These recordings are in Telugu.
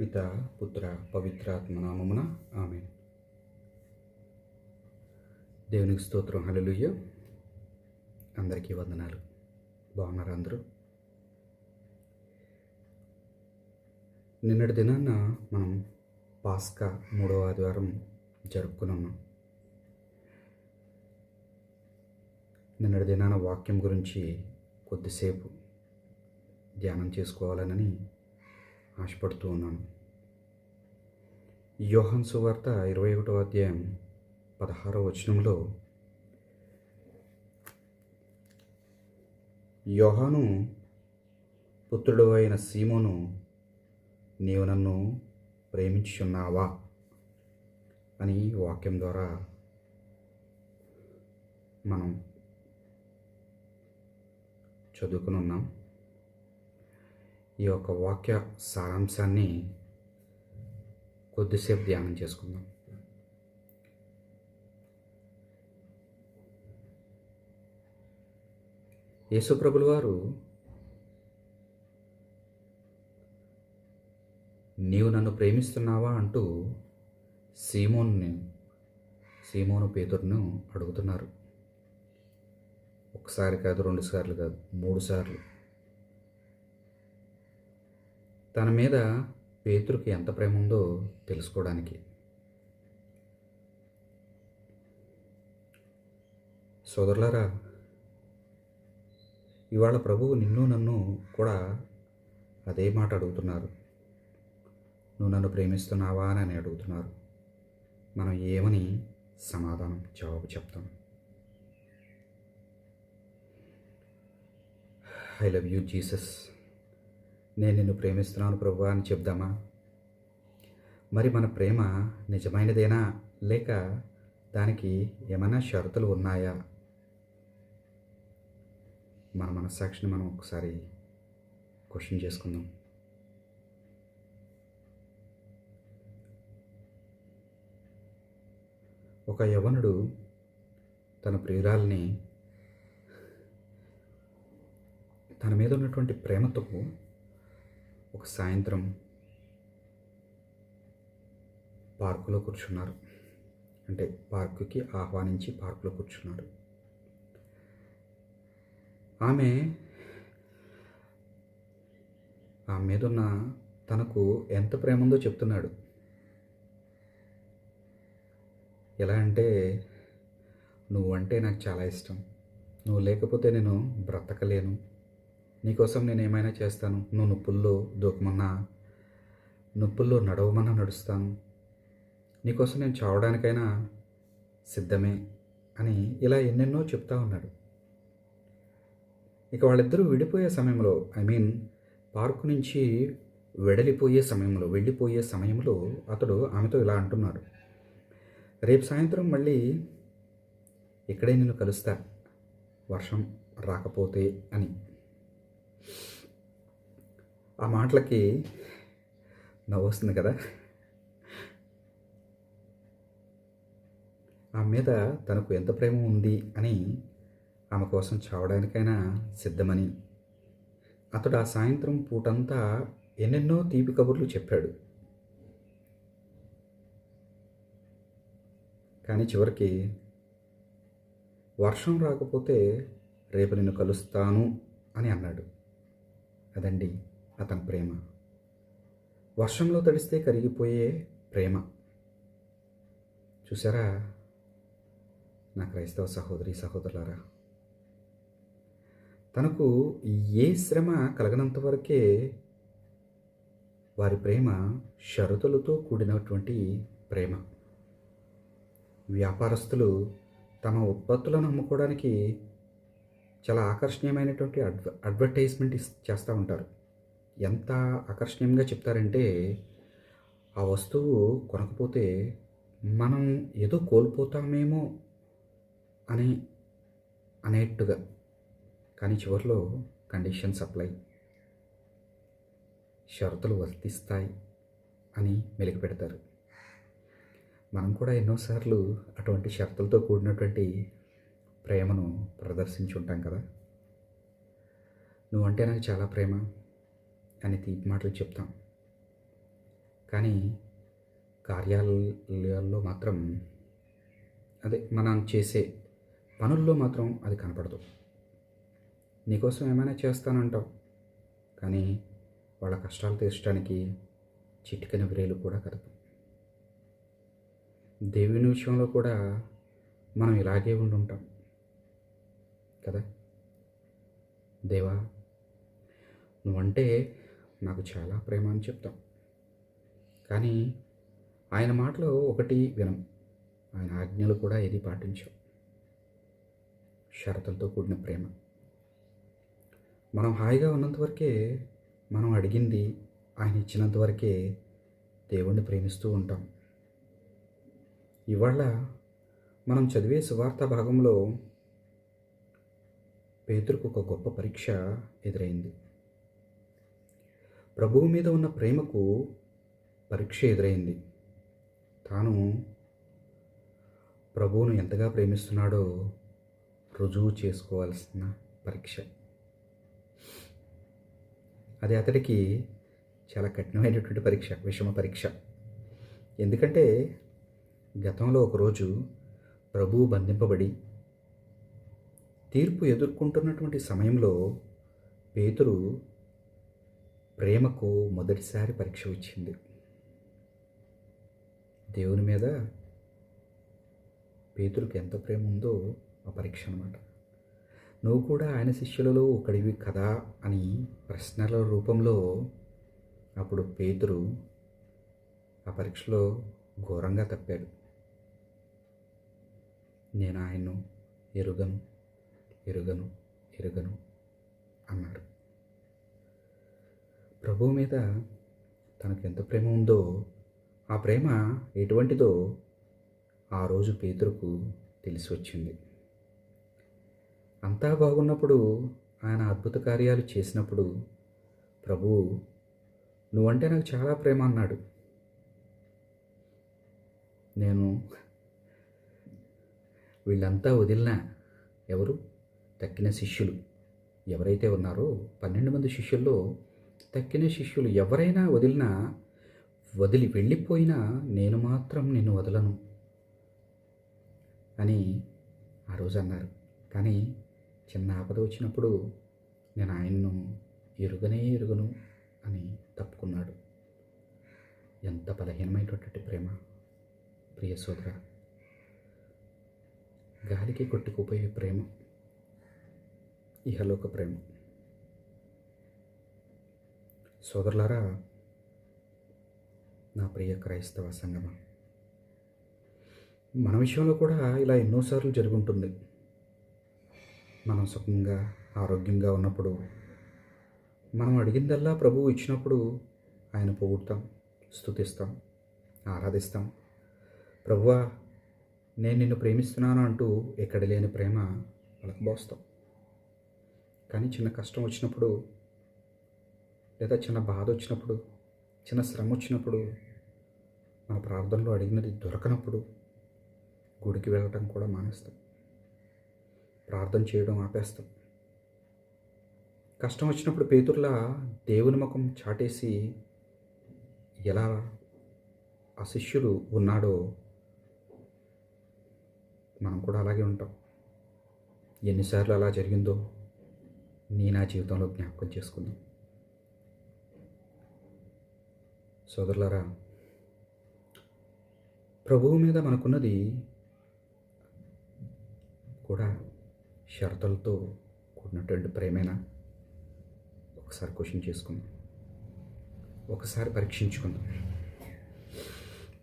పిత పుత్ర పవిత్రాత్మ నామమున ఆమె దేవునికి స్తోత్రం. హలలుయ్య అందరికీ వందనాలు. బాగున్నారు అందరూ? నిన్నటి దినాన్న మనం పాస్కా మూడవ ఆదివారం జరుపుకున్నాం. నిన్నటి దినాన వాక్యం గురించి కొద్దిసేపు ధ్యానం చేసుకోవాలని ఆశపడుతూ ఉన్నాను. యోహన్ సువార్త ఇరవై ఒకటో అధ్యాయం పదహారో వచనంలో యోహాను పుత్రుడు అయిన సీమోను నీవు నన్ను ప్రేమించున్నావా అని వాక్యం ద్వారా మనం చదువుకుని ఉన్నాం. ఈ యొక్క వాక్య సారాంశాన్ని కొద్దిసేపు ధ్యానం చేసుకుందాం. యేసుప్రభులు వారు నీవు నన్ను ప్రేమిస్తున్నావా? అంటూ సీమోన్ని సీమోను పేతురును అడుగుతున్నారు. ఒకసారి కాదు రెండు సార్లు కాదు మూడు సార్లు. తన మీద పేతురుకి ఎంత ప్రేమ ఉందో తెలుసుకోవడానికి. సోదరులారా ఇవాళ ప్రభువు నిన్ను నన్ను కూడా అదే మాట అడుగుతున్నారు. నువ్వు నన్ను ప్రేమిస్తున్నావా అని అడుగుతున్నారు. మనం ఏమని సమాధానం జవాబు చెప్తాం. I love you Jesus. నేను నిన్ను ప్రేమిస్తున్నాను ప్రభు అని చెప్దామా? మరి మన ప్రేమ నిజమైనదేనా? లేక దానికి ఏమైనా షరతులు ఉన్నాయా? మన మనస్సాక్షిని మనం ఒకసారి క్వశ్చన్ చేసుకుందాం. ఒక యవనుడు తన ప్రియురాల్ని తన మీద ఉన్నటువంటి ప్రేమతో ఒక సాయంత్రం పార్కులో కూర్చున్నారు. అంటే పార్కుకి ఆహ్వానించి పార్కులో కూర్చున్నారు. ఆమె ఆమె మీద ఉన్న తనకు ఎంత ప్రేమ ఉందో చెప్తున్నాడు. ఎలా అంటే నువ్వంటే నాకు చాలా ఇష్టం. నువ్వు లేకపోతే నేను బ్రతకలేను. నీకోసం నేను ఏమైనా చేస్తాను. నువ్వు నొప్పుల్లో దూకమన్నా నొప్పుల్లో నడవమన్నా నడుస్తాను. నీకోసం నేను చావడానికైనా సిద్ధమే అని ఇలా ఎన్నెన్నో చెప్తా ఉన్నాడు. ఇక వాళ్ళిద్దరూ విడిపోయే సమయంలో ఐ మీన్ పార్కు నుంచి వెడలిపోయే సమయంలో వెళ్ళిపోయే సమయంలో అతడు ఆమెతో ఇలా అంటున్నాడు. రేపు సాయంత్రం మళ్ళీ ఇక్కడే నిన్ను కలుస్తా. వర్షం రాకపోతే అని. ఆ మాటలకి నవ్వు వస్తుంది కదా? ఆమె మీద తనకు ఎంత ప్రేమ ఉంది అని ఆమె కోసం చావడానికైనా సిద్ధమని అతడు ఆ సాయంత్రం పూటంతా ఎన్నెన్నో తీపి కబుర్లు చెప్పాడు. కానీ చివరికి వర్షం రాకపోతే రేపు నిన్ను కలుస్తాను అని అన్నాడు. అదండి అతని ప్రేమ. వర్షంలో తడిస్తే కరిగిపోయే ప్రేమ. చూసారా నా క్రైస్తవ సహోదరి సహోదరులారా తనకు ఏ శ్రమ కలగనంత వరకే వారి ప్రేమ షరతులతో కూడినటువంటి ప్రేమ. వ్యాపారస్తులు తమ ఉత్పత్తులను అమ్ముకోవడానికి చాలా ఆకర్షణీయమైనటువంటి అడ్వ అడ్వర్టైజ్మెంట్ చేస్తూ ఉంటారు. ఎంత ఆకర్షణీయంగా చెప్తారంటే ఆ వస్తువు కొనకపోతే మనం ఏదో కోల్పోతామేమో అని అనేట్టుగా. కానీ చివరిలో కండిషన్స్ అప్లై షరతులు వర్తిస్తాయి అని మెలికి పెడతారు మనం కూడా ఎన్నోసార్లు అటువంటి షరతులతో కూడినటువంటి ప్రేమను ప్రదర్శించి ఉంటాం కదా. నువ్వంటే నాకు చాలా ప్రేమ అని తీపి మాటలు చెప్తాం. కానీ కార్యాలయాల్లో మాత్రం అదే మనం చేసే పనుల్లో మాత్రం అది కనపడదు. నీకోసం ఏమైనా చేస్తానంటావు. కానీ వాళ్ళ కష్టాలు తీర్చడానికి చిటికెన వ్రేలు కూడా కదపం. దేవుని విషయంలో కూడా మనం ఇలాగే ఉండుంటాం. కదా? దేవా నువ్వంటే నాకు చాలా ప్రేమ అని చెప్తాం కానీ ఆయన మాటలు ఒకటి వినం. ఆయన ఆజ్ఞలు కూడా ఏది పాటించాం షరతులతో కూడిన ప్రేమ. మనం హాయిగా ఉన్నంతవరకే మనం అడిగింది ఆయన ఇచ్చినంతవరకే దేవుణ్ణి ప్రేమిస్తూ ఉంటాం. ఇవాళ మనం చదివే సువార్త భాగంలో పేతురుకు ఒక గొప్ప పరీక్ష ఎదురైంది. ప్రభువు మీద ఉన్న ప్రేమకు పరీక్ష ఎదురైంది. తాను ప్రభువును ఎంతగా ప్రేమిస్తున్నాడో రుజువు చేసుకోవాల్సిన పరీక్ష. అది అతడికి చాలా కఠినమైనటువంటి పరీక్ష విషమ పరీక్ష. ఎందుకంటే గతంలో ఒకరోజు ప్రభువు బంధింపబడి తీర్పు ఎదుర్కొంటున్నటువంటి సమయంలో పేతురు ప్రేమకు మొదటిసారి పరీక్ష వచ్చింది. దేవుని మీద పేతురికి ఎంత ప్రేమ ఉందో ఆ పరీక్ష అనమాట నువ్వు కూడా ఆయన శిష్యులలో ఒకడివి కదా అని ప్రశ్నల రూపంలో అప్పుడు పేతురు ఆ పరీక్షలో ఘోరంగా తప్పాడు. నేను ఆయన్ను ఎరుగను ఎరుగను ఎరుగను అన్నాడు. ప్రభువు మీద తనకు ఎంత ప్రేమ ఉందో ఆ ప్రేమ ఎటువంటిదో ఆ రోజు పేతురుకు తెలిసి వచ్చింది అంతా బాగున్నప్పుడు ఆయన అద్భుత కార్యాలు చేసినప్పుడు ప్రభువు నువ్వంటే నాకు చాలా ప్రేమ అన్నాడు. నేను వీళ్ళంతా వదిలినా ఎవరు? తక్కిన శిష్యులు. ఎవరైతే ఉన్నారో పన్నెండు మంది శిష్యుల్లో తక్కిన శిష్యులు ఎవరైనా వదిలినా వదిలి వెళ్ళిపోయినా నేను మాత్రం నిన్ను వదలను అని ఆ రోజు అన్నారు. కానీ చిన్న ఆపద వచ్చినప్పుడు నేను ఆయన్ను ఎరుగనే ఎరుగను అని తప్పుకున్నాడు. ఎంత బలహీనమైనటువంటి ప్రేమ. ప్రియ సోదర గాలికి కొట్టుకుపోయే ప్రేమ. ఇహలోక ప్రేమ. సోదరులారా నా ప్రియ క్రైస్తవ సంగమ. మన విషయంలో కూడా ఇలా ఎన్నోసార్లు జరుగుంటుంది. మనం సుఖంగా ఆరోగ్యంగా ఉన్నప్పుడు మనం అడిగిందల్లా ప్రభువు ఇచ్చినప్పుడు ఆయన పొగుడతాం స్థుతిస్తాం ఆరాధిస్తాం. ప్రభువా నేను నిన్ను ప్రేమిస్తున్నాను అంటూ ఎక్కడ లేని ప్రేమ పలకబోస్తాం కానీ చిన్న కష్టం వచ్చినప్పుడు లేదా చిన్న బాధ వచ్చినప్పుడు చిన్న శ్రమ వచ్చినప్పుడు మన ప్రార్థనలో అడిగినది దొరకనప్పుడు గుడికి వెళ్ళటం కూడా మానేస్తాం. ప్రార్థన చేయడం ఆపేస్తాం. కష్టం వచ్చినప్పుడు పేతుర్లా దేవుని ముఖం చాటేసి ఎలా ఆ శిష్యుడు ఉన్నాడో మనం కూడా అలాగే ఉంటాం. ఎన్నిసార్లు అలా జరిగిందో నీ నా జీవితంలో జ్ఞాపకం చేసుకుందాం. సోదరులారా ప్రభువు మీద మనకున్నది కూడా షరతులతో కూడినటువంటి ప్రేమేనా? ఒకసారి క్వశ్చన్ చేసుకుందాం. ఒకసారి పరీక్షించుకుందాం.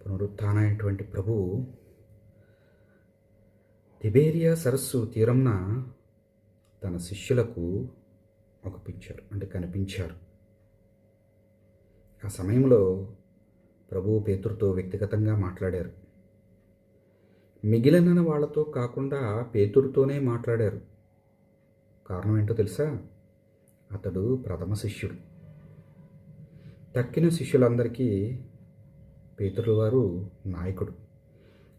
పునరుత్నమైనటువంటి ప్రభువు తిబేరియా సరస్సు తీరంన తన శిష్యులకు ఒకపించారు అంటే కనిపించారు ఆ సమయంలో ప్రభువు పేతురుతో వ్యక్తిగతంగా మాట్లాడారు. మిగిలిన వాళ్ళతో కాకుండా పేతురుతోనే మాట్లాడారు. కారణం ఏంటో తెలుసా? అతడు ప్రథమ శిష్యుడు. తక్కిన శిష్యులందరికీ పేతురు వారు నాయకుడు.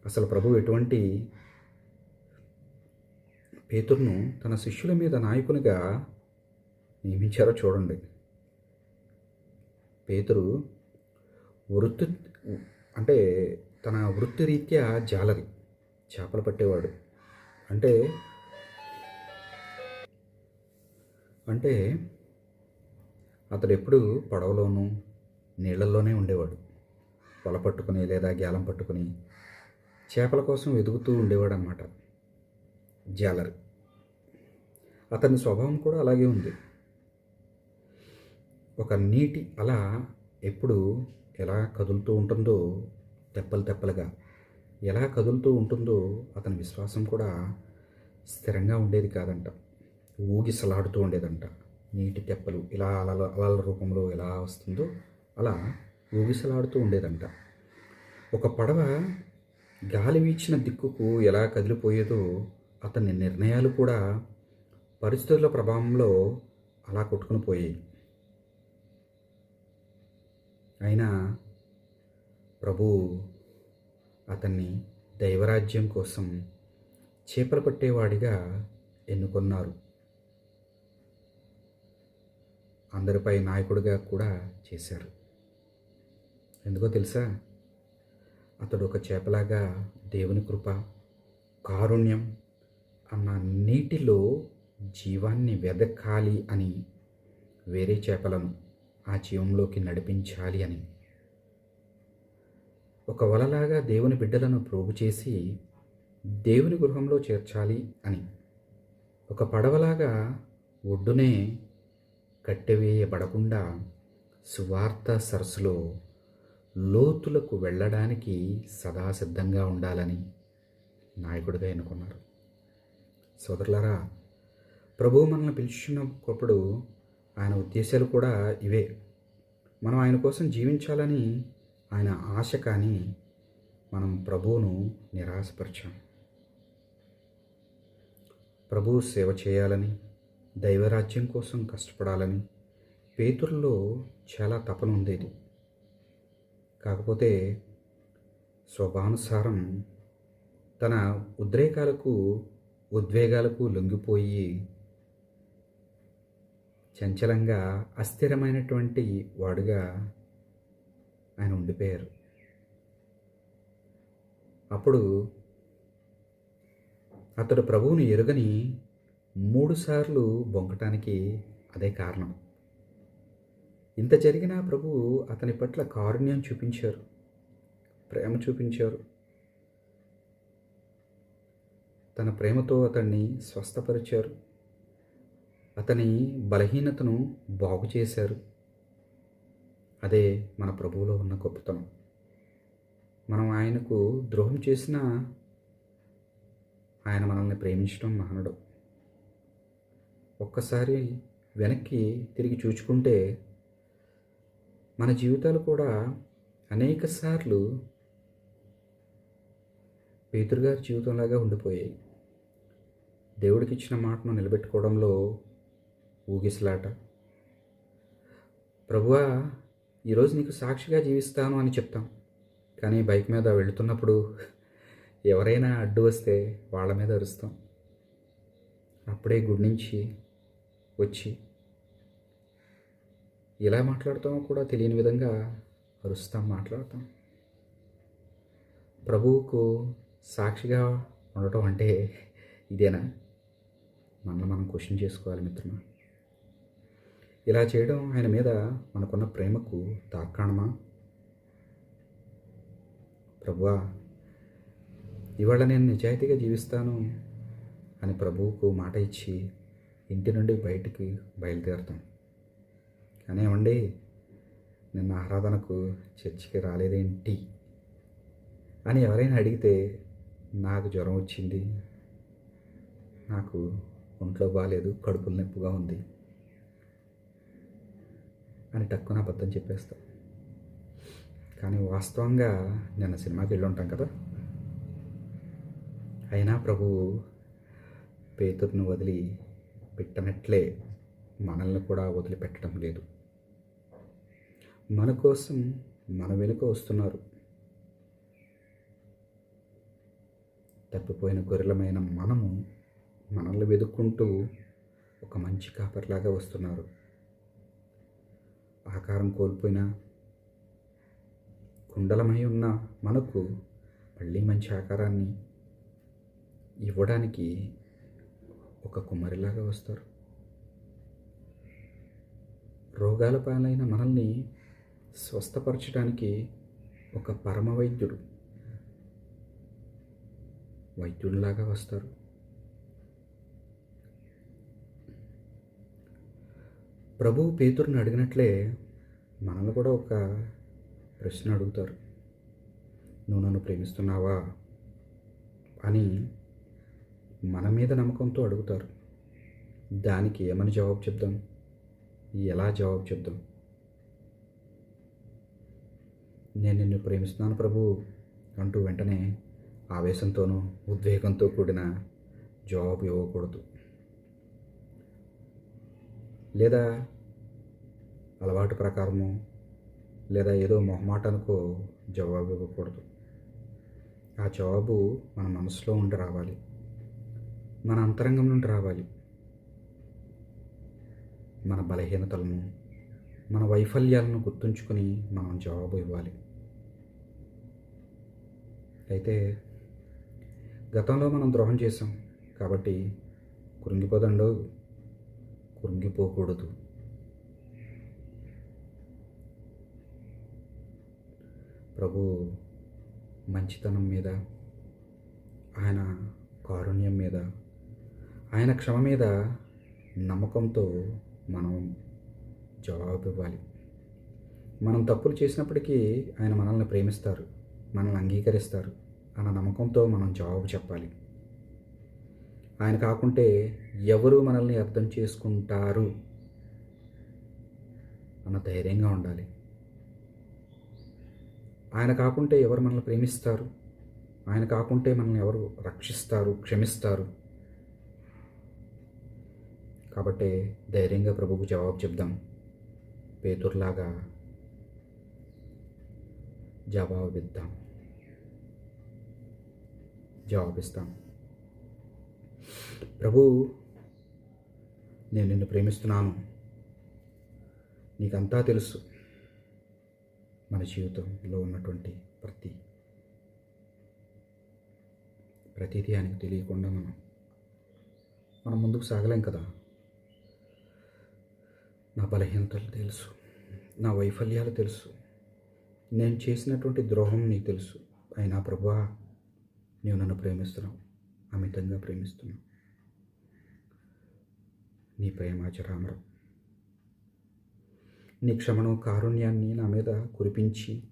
అసలు ప్రభు ఎటువంటి పేతురును తన శిష్యుల మీద నాయకునిగా నియమించారో చూడండి. పేతురు వృత్తి అంటే తన వృత్తిరీత్యా జాలరి చేపలు పట్టేవాడు. అంటే అంటే అతడు ఎప్పుడు పడవలోనూ నీళ్ళల్లోనే ఉండేవాడు. వల పట్టుకుని లేదా గ్యాలం పట్టుకుని చేపల కోసం వెతుకుతూ ఉండేవాడు అనమాట జాలరి. అతని స్వభావం కూడా అలాగే ఉంది. ఒక నీటి అలా ఎప్పుడు ఎలా కదులుతూ ఉంటుందో తెప్పలు తెప్పలుగా ఎలా కదులుతూ ఉంటుందో అతని విశ్వాసం కూడా స్థిరంగా ఉండేది కాదంట. ఊగిసలాడుతూ ఉండేదంట. నీటి తెప్పలు ఇలా అలల అలల రూపంలో ఎలా వస్తుందో అలా ఊగిసలాడుతూ ఉండేదంట. ఒక పడవ గాలి వీచిన దిక్కుకు ఎలా కదిలిపోయేదో అతని నిర్ణయాలు కూడా పరిస్థితుల ప్రభావంలో అలా కొట్టుకుని పోయాయి. అయినా ప్రభు అతన్ని దైవరాజ్యం కోసం చేపలు పట్టేవాడిగా ఎన్నుకున్నారు. అందరిపై నాయకుడిగా కూడా చేశారు. ఎందుకో తెలుసా? అతడు ఒక చేపలాగా దేవుని కృప కారుణ్యం అన్న నీటిలో జీవాన్ని వెదకాలి అని వేరే చేపలను ఆ జీవంలోకి నడిపించాలి అని. ఒక వలలాగా దేవుని బిడ్డలను ప్రోగు చేసి దేవుని గృహంలో చేర్చాలి అని. ఒక పడవలాగా ఒడ్డునే కట్టెవేయబడకుండా సువార్త సరస్సులో లోతులకు వెళ్ళడానికి సదా సిద్ధంగా ఉండాలని నాయకుడిగా ఎన్నుకున్నారు. సోదరులారా ప్రభువు మనల్ని పిలిచినప్పుడు ఆయన ఉద్దేశాలు కూడా ఇవే. మనం ఆయన కోసం జీవించాలని ఆయన ఆశ కానీ మనం ప్రభువును నిరాశపరిచాం. ప్రభువు సేవ చేయాలని దైవరాజ్యం కోసం కష్టపడాలని పేతుల్లో చాలా తపన ఉండేది. కాకపోతే స్వభానుసారం తన ఉద్రేకాలకు ఉద్వేగాలకు లొంగిపోయి చంచలంగా అస్థిరమైనటువంటి వాడుగా ఆయన ఉండిపోయారు. అప్పుడు అతడు ప్రభువును ఎరుగని మూడుసార్లు బొంకటానికి అదే కారణం. ఇంత జరిగినా ప్రభువు అతని పట్ల కారుణ్యం చూపించారు ప్రేమ చూపించారు. తన ప్రేమతో అతన్ని స్వస్థపరిచారు. అతని బలహీనతను బాగు చేశారు. అదే మన ప్రభువులో ఉన్న గొప్పతనం. మనం ఆయనకు ద్రోహం చేసినా ఆయన మనల్ని ప్రేమించడం మానడం. ఒక్కసారి వెనక్కి తిరిగి చూచుకుంటే మన జీవితాలు కూడా అనేక సార్లు పేతురుగారి జీవితంలాగా ఉండిపోయాయి. దేవుడికి ఇచ్చిన మాటను నిలబెట్టుకోవడంలో ఊగిసలాట. ప్రభువా ఈరోజు నీకు సాక్షిగా జీవిస్తాను అని చెప్తాం. కానీ బైక్ మీద వెళుతున్నప్పుడు ఎవరైనా అడ్డు వస్తే వాళ్ళ మీద అరుస్తాం. అప్పుడే గుడి నుంచి వచ్చి ఎలా మాట్లాడతామో కూడా తెలియని విధంగా అరుస్తాం మాట్లాడతాం. ప్రభువుకు సాక్షిగా ఉండటం అంటే ఇదేనా? మనల్ని మనం క్వశ్చన్ చేసుకోవాలి మిత్రమా ఇలా చేయడం ఆయన మీద మనకున్న ప్రేమకు తాకాణమా ప్రభువా ఇవాళ నేను నిజాయితీగా జీవిస్తాను అని ప్రభువుకు మాట ఇచ్చి ఇంటి నుండి బయటికి బయలుదేరుతాం. కానీ ఏమండి నిన్న ఆరాధనకు చర్చికి రాలేదేంటి? అని ఎవరైనా అడిగితే నాకు జ్వరం వచ్చింది. నాకు ఒంట్లో బాగాలేదు కడుపులు నొప్పిగా ఉంది. అని టక్కున అబద్ధం చెప్పేస్తాం. కానీ వాస్తవంగా నిన్న సినిమాకి వెళ్ళి ఉంటాం కదా. అయినా ప్రభువు పేతుర్ను వదిలి పెట్టనట్లే మనల్ని కూడా వదిలిపెట్టడం లేదు. మన కోసం మన వెనుక వస్తున్నారు. తప్పిపోయిన గొర్రెలమైన మనము మనల్ని వెతుక్కుంటూ ఒక మంచి కాపర్లాగా వస్తున్నారు. ఆకారం కోల్పోయినా కుండలమై ఉన్న మనకు మళ్ళీ మంచి ఆకారాన్ని ఇవ్వడానికి ఒక కుమ్మరిలాగా వస్తారు. రోగాల పాలైన మనల్ని స్వస్థపరచడానికి ఒక పరమ వైద్యుడు వైద్యుడిలాగా వస్తారు. ప్రభువు పేతురుని అడిగినట్లే మనల్ని కూడా ఒక ప్రశ్న అడుగుతారు. నువ్వు నన్ను ప్రేమిస్తున్నావా? అని మన మీద నమ్మకంతో అడుగుతారు. దానికి ఏమని జవాబు చెప్దాం? ఎలా జవాబు చెప్దాం? నేను నిన్ను ప్రేమిస్తున్నాను ప్రభు అంటూ వెంటనే ఆవేశంతోనూ ఉద్వేగంతో కూడిన జవాబు ఇవ్వకూడదు. లేదా అలవాటు ప్రకారము లేదా ఏదో మొహమాటానికో జవాబు ఇవ్వకూడదు. ఆ జవాబు మన మనసులో ఉండి రావాలి. మన అంతరంగం నుండి రావాలి. మన బలహీనతలను మన వైఫల్యాలను గుర్తుంచుకొని మనం జవాబు ఇవ్వాలి. అయితే గతంలో మనం ద్రోహం చేసాం కాబట్టి కృంగిపోదండో కృంగిపోకూడదు. ప్రభు మంచితనం మీద ఆయన కారుణ్యం మీద ఆయన క్షమ మీద నమ్మకంతో మనం జవాబు ఇవ్వాలి మనం తప్పులు చేసినప్పటికీ ఆయన మనల్ని ప్రేమిస్తారు మనల్ని అంగీకరిస్తారు అన్న నమ్మకంతో మనం జవాబు చెప్పాలి. ఆయన కాకుంటే ఎవరు మనల్ని అర్థం చేసుకుంటారు? అన్న ధైర్యంగా ఉండాలి. ఆయన కాకుంటే ఎవరు మనల్ని ప్రేమిస్తారు? ఆయన కాకుంటే మనల్ని ఎవరు రక్షిస్తారు క్షమిస్తారు? కాబట్టి ధైర్యంగా ప్రభుకు జవాబు చెప్దాం. పేతుర్లాగా జవాబిద్దాం జవాబిస్తాం ప్రభు నేను నిన్ను ప్రేమిస్తున్నాను. నీకంతా తెలుసు మన జీవితంలో ఉన్నటువంటి ప్రతి ప్రతిదీ ఆయనకు తెలియకుండా మనం మనం ముందుకు సాగలేం కదా. నా బలహీనతలు తెలుసు నా వైఫల్యాలు తెలుసు నేను చేసినటువంటి ద్రోహం నీకు తెలుసు. అయినా ప్రభు నీవు నన్ను ప్రేమిస్తున్నావు అమితంగా ప్రేమిస్తున్నావు. నీ ప్రేమాచరామరం నీ క్షమను కారుణ్యాన్ని నా మీద కురిపించి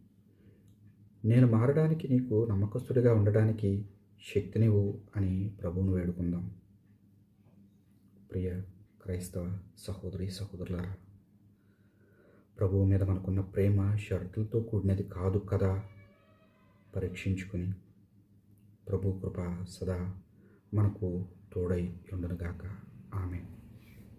నేను మారడానికి నీకు నమ్మకస్తుడిగా ఉండడానికి శక్తినివ్వు అని ప్రభువును వేడుకుందాం. ప్రియ క్రైస్తవ సహోదరి సహోదరులారా ప్రభువు మీద మనకున్న ప్రేమ షరతులతో కూడినది కాదు కదా? పరీక్షించుకుని ప్రభు కృప సదా మనకు తోడై ఉండునుగాక. ఆమె